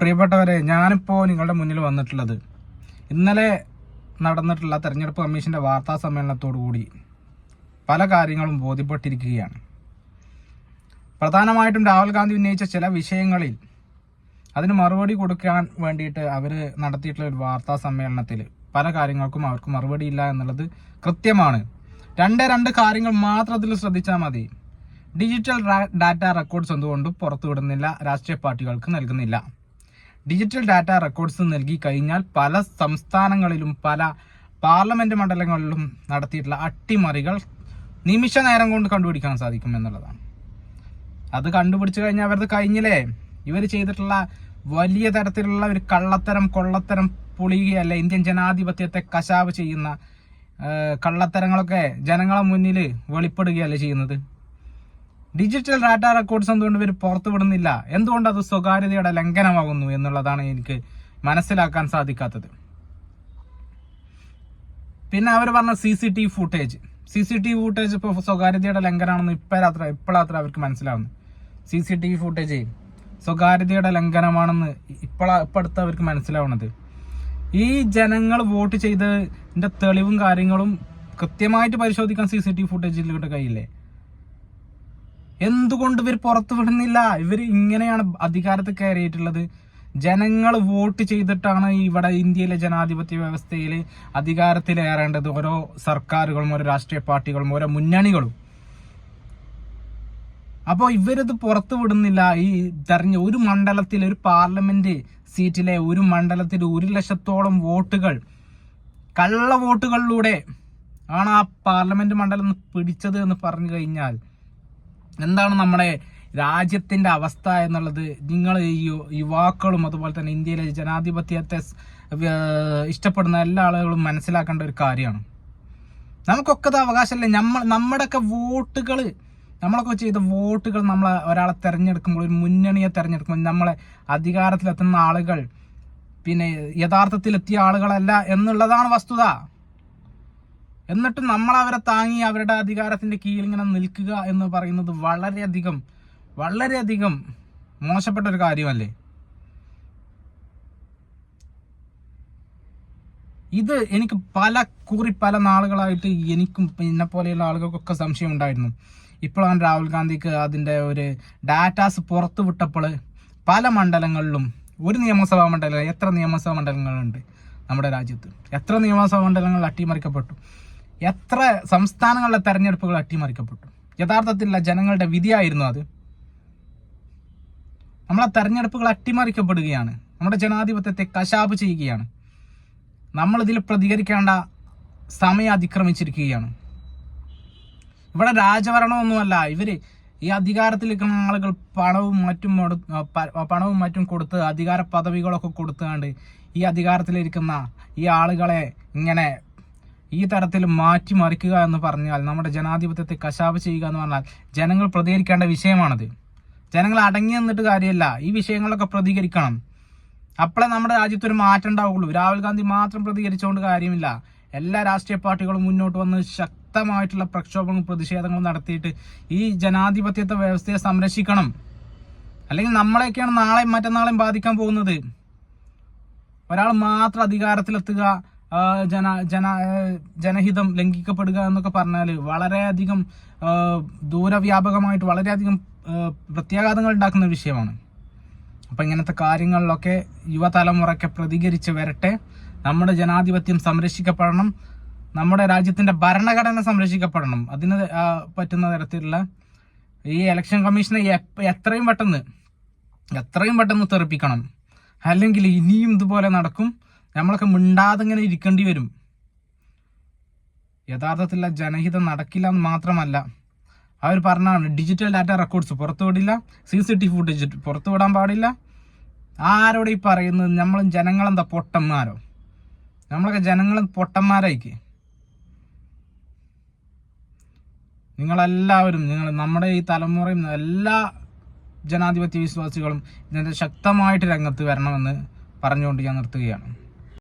പ്രിയപ്പെട്ടവരെ ഞാനിപ്പോൾ നിങ്ങളുടെ മുന്നിൽ വന്നിട്ടുള്ളത്. ഇന്നലെ നടന്നിട്ടുള്ള തെരഞ്ഞെടുപ്പ് കമ്മീഷന്റെ വാർത്താ സമ്മേളനത്തോടു കൂടി പല കാര്യങ്ങളും ബോധ്യപ്പെട്ടിരിക്കുകയാണ്. പ്രധാനമായിട്ടും രാഹുൽ ഗാന്ധി ഉന്നയിച്ച ചില വിഷയങ്ങളിൽ അതിന് മറുപടി കൊടുക്കാൻ വേണ്ടിയിട്ട് അവർ നടത്തിയിട്ടുള്ള ഒരു വാർത്താ സമ്മേളനത്തിൽ പല കാര്യങ്ങൾക്കും അവർക്ക് മറുപടി ഇല്ല എന്നുള്ളത് കൃത്യമാണ്. രണ്ട് രണ്ട് കാര്യങ്ങൾ മാത്രത്തിൽ ശ്രദ്ധിച്ചാൽ മതി. ഡിജിറ്റൽ ഡാറ്റ റെക്കോർഡ്സ് എന്തുകൊണ്ടും പുറത്തുവിടുന്നില്ല രാഷ്ട്രീയ പാർട്ടികൾക്ക് നൽകുന്നില്ല. ഡിജിറ്റൽ ഡാറ്റ റെക്കോർഡ്സ് നൽകി കഴിഞ്ഞാൽ പല സംസ്ഥാനങ്ങളിലും പല പാർലമെന്റ് മണ്ഡലങ്ങളിലും നടത്തിയിട്ടുള്ള അട്ടിമറികൾ നിമിഷ നേരം കൊണ്ട് കണ്ടുപിടിക്കാൻ സാധിക്കും എന്നുള്ളതാണ്. അത് കണ്ടുപിടിച്ചു കഴിഞ്ഞാൽ അവരത് കഴിഞ്ഞില്ലേ? ഇവർ ചെയ്തിട്ടുള്ള വലിയ തരത്തിലുള്ള ഒരു കള്ളത്തരം കൊള്ളത്തരം പൊളിയുകയല്ല ഇന്ത്യൻ ജനാധിപത്യത്തെ കശാവ് ചെയ്യുന്ന കള്ളത്തരങ്ങളൊക്കെ ജനങ്ങളെ മുന്നിൽ വെളിപ്പെടുകയല്ലേ ചെയ്യുന്നത്? ഡിജിറ്റൽ ഡാറ്റ റെക്കോർഡ്സ് എന്തുകൊണ്ട് ഇവർ പുറത്തുവിടുന്നില്ല എന്തുകൊണ്ട് അത് സ്വകാര്യതയുടെ ലംഘനമാകുന്നു എന്നുള്ളതാണ് എനിക്ക് മനസ്സിലാക്കാൻ സാധിക്കാത്തത്. പിന്നെ അവർ പറഞ്ഞ C C T footage C C T footage ഇപ്പോൾ സ്വകാര്യതയുടെ ലംഘനമാണെന്ന് ഇപ്പോഴാത്ര ഇപ്പോഴാത്ര അവർക്ക് മനസ്സിലാവുന്നു സി സി ടി ഫുട്ടേജ് സ്വകാര്യതയുടെ ലംഘനമാണെന്ന് ഇപ്പോഴാ ഇപ്പോഴത്തെ അവർക്ക് മനസ്സിലാവുന്നത്. ഈ ജനങ്ങൾ വോട്ട് ചെയ്തതിന്റെ തെളിവും കാര്യങ്ങളും കൃത്യമായിട്ട് പരിശോധിക്കാൻ സി സി ടി ഫുട്ടേജിലൂടെ കഴിയില്ലേ എന്തുകൊണ്ട് ഇവർ പുറത്തു വിടുന്നില്ല? ഇവർ ഇങ്ങനെയാണ് അധികാരത്തിൽ കയറിയിട്ടുള്ളത്. ജനങ്ങൾ വോട്ട് ചെയ്തിട്ടാണ് ഇവിടെ ഇന്ത്യയിലെ ജനാധിപത്യ വ്യവസ്ഥയിൽ അധികാരത്തിലേറേണ്ടത് ഓരോ സർക്കാരുകളും ഓരോ രാഷ്ട്രീയ പാർട്ടികളും ഓരോ മുന്നണികളും. അപ്പോൾ ഇവരത് പുറത്തു വിടുന്നില്ല. ഈ തെരഞ്ഞ ഒരു മണ്ഡലത്തിൽ ഒരു പാർലമെന്റ് സീറ്റിലെ ഒരു മണ്ഡലത്തിൽ ഒരു ലക്ഷത്തോളം വോട്ടുകൾ കള്ള വോട്ടുകളിലൂടെ ആണ് ആ പാർലമെന്റ് മണ്ഡലം പിടിച്ചത് എന്ന് പറഞ്ഞു കഴിഞ്ഞാൽ എന്താണ് നമ്മുടെ രാജ്യത്തിന്റെ അവസ്ഥ എന്നുള്ളത് നിങ്ങൾ ഈ യുവാക്കളും അതുപോലെ തന്നെ ഇന്ത്യയിലെ ജനാധിപത്യത്തെ ഇഷ്ടപ്പെടുന്ന എല്ലാ ആളുകളും മനസ്സിലാക്കേണ്ട ഒരു കാര്യമാണ്. നമുക്കൊക്കെ അത് അവകാശമല്ലേ? നമ്മൾ നമ്മുടെയൊക്കെ വോട്ടുകൾ നമ്മളൊക്കെ ചെയ്ത വോട്ടുകൾ നമ്മൾ ഒരാളെ തെരഞ്ഞെടുക്കുമ്പോൾ ഒരു മുന്നണിയെ തെരഞ്ഞെടുക്കുമ്പോൾ നമ്മളെ അധികാരത്തിലെത്തുന്ന ആളുകൾ പിന്നെ യഥാർത്ഥത്തിലെത്തിയ ആളുകളല്ല എന്നുള്ളതാണ് വസ്തുത. എന്നിട്ട് നമ്മൾ അവരെ താങ്ങി അവരുടെ അധികാരത്തിന്റെ കീഴിൽ ഇങ്ങനെ നിൽക്കുക എന്ന് പറയുന്നത് വളരെയധികം വളരെയധികം മോശപ്പെട്ട ഒരു കാര്യമല്ലേ? ഇത് എനിക്ക് പല കുറി പല നാളുകളായിട്ട് എനിക്കും എന്നെ പോലെയുള്ള ആളുകൾക്കൊക്കെ സംശയം ഉണ്ടായിരുന്നു. ഇപ്പോഴാണ് രാഹുൽ ഗാന്ധിക്ക് അതിന്റെ ഒരു ഡാറ്റാസ് പുറത്തു വിട്ടപ്പോൾ പല മണ്ഡലങ്ങളിലും ഒരു നിയമസഭാ മണ്ഡലം എത്ര നിയമസഭാ മണ്ഡലങ്ങളുണ്ട് നമ്മുടെ രാജ്യത്ത്? എത്ര നിയമസഭാ മണ്ഡലങ്ങൾ അട്ടിമറിക്കപ്പെട്ടു? എത്ര സംസ്ഥാനങ്ങളിലെ തെരഞ്ഞെടുപ്പുകൾ അട്ടിമറിക്കപ്പെട്ടു? യഥാർത്ഥത്തിലുള്ള ജനങ്ങളുടെ വിധിയായിരുന്നു അത്. നമ്മളെ തെരഞ്ഞെടുപ്പുകൾ അട്ടിമറിക്കപ്പെടുകയാണ്. നമ്മുടെ ജനാധിപത്യത്തെ കശാപ്പ് ചെയ്യുകയാണ്. നമ്മൾ ഇതിൽ പ്രതികരിക്കേണ്ട സമയം അതിക്രമിച്ചിരിക്കുകയാണ്. ഇവിടെ രാജഭരണമൊന്നുമല്ല. ഇവർ ഈ അധികാരത്തിലിരിക്കുന്ന ആളുകൾ പണവും മറ്റും പണവും മറ്റും കൊടുത്ത് അധികാര പദവികളൊക്കെ കൊടുത്തുകൊണ്ട് ഈ അധികാരത്തിലിരിക്കുന്ന ഈ ആളുകളെ ഇങ്ങനെ ഈ തരത്തിൽ മാറ്റി മറിക്കുക എന്ന് പറഞ്ഞാൽ നമ്മുടെ ജനാധിപത്യത്തെ കശാപ്പ് ചെയ്യുക എന്ന് പറഞ്ഞാൽ ജനങ്ങൾ പ്രതികരിക്കേണ്ട വിഷയമാണത്. ജനങ്ങൾ അടങ്ങി നിന്നിട്ട് കാര്യമല്ല ഈ വിഷയങ്ങളൊക്കെ പ്രതികരിക്കണം. അപ്പോഴേ നമ്മുടെ രാജ്യത്ത് ഒരു മാറ്റം ഉണ്ടാവുകയുള്ളൂ. രാഹുൽ ഗാന്ധി മാത്രം പ്രതികരിച്ചുകൊണ്ട് കാര്യമില്ല. എല്ലാ രാഷ്ട്രീയ പാർട്ടികളും മുന്നോട്ട് വന്ന് ശക്തമായിട്ടുള്ള പ്രക്ഷോഭങ്ങളും പ്രതിഷേധങ്ങളും നടത്തിയിട്ട് ഈ ജനാധിപത്യത്തെ വ്യവസ്ഥയെ സംരക്ഷിക്കണം. അല്ലെങ്കിൽ നമ്മളെയൊക്കെയാണ് നാളെയും മറ്റന്നാളെയും ബാധിക്കാൻ പോകുന്നത്. ഒരാൾ മാത്രം അധികാരത്തിലെത്തുക ജന ജന ജനഹിതം ലംഘിക്കപ്പെടുക എന്നൊക്കെ പറഞ്ഞാൽ വളരെയധികം ദൂരവ്യാപകമായിട്ട് വളരെയധികം പ്രത്യാഘാതങ്ങൾ ഉണ്ടാക്കുന്ന വിഷയമാണ്. അപ്പം ഇങ്ങനത്തെ കാര്യങ്ങളിലൊക്കെ യുവതലമുറയ്ക്ക് പ്രതികരിച്ച് വരട്ടെ. നമ്മുടെ ജനാധിപത്യം സംരക്ഷിക്കപ്പെടണം. നമ്മുടെ രാജ്യത്തിന്റെ ഭരണഘടന സംരക്ഷിക്കപ്പെടണം. അതിന് പറ്റുന്ന തരത്തിലുള്ള ഈ ഇലക്ഷൻ കമ്മീഷനെ എത്രയും പെട്ടെന്ന് എത്രയും പെട്ടെന്ന് തെറിപ്പിക്കണം. അല്ലെങ്കിൽ ഇനിയും ഇതുപോലെ നടക്കും. നമ്മളൊക്കെ മിണ്ടാതെ ഇങ്ങനെ ഇരിക്കേണ്ടി വരും. യഥാർത്ഥത്തിൽ ജനഹിതം നടക്കില്ല എന്ന് മാത്രമല്ല അവർ പറഞ്ഞാണ് ഡിജിറ്റൽ ഡാറ്റ റെക്കോർഡ്സ് പുറത്തു വിടില്ല സി സി ടി ഫുട്ടേജ് പുറത്തു വിടാൻ പാടില്ല. ആരോട് ഈ പറയുന്നത്? നമ്മൾ ജനങ്ങളെന്താ പൊട്ടന്മാരോ? നമ്മളൊക്കെ ജനങ്ങൾ പൊട്ടന്മാരായിക്കേ. നിങ്ങളെല്ലാവരും നിങ്ങൾ നമ്മുടെ ഈ തലമുറയും എല്ലാ ജനാധിപത്യ വിശ്വാസികളും ഇതിന്റെ ശക്തമായിട്ട് രംഗത്ത് വരണമെന്ന് പറഞ്ഞുകൊണ്ട് ഞാൻ നിർത്തുകയാണ്.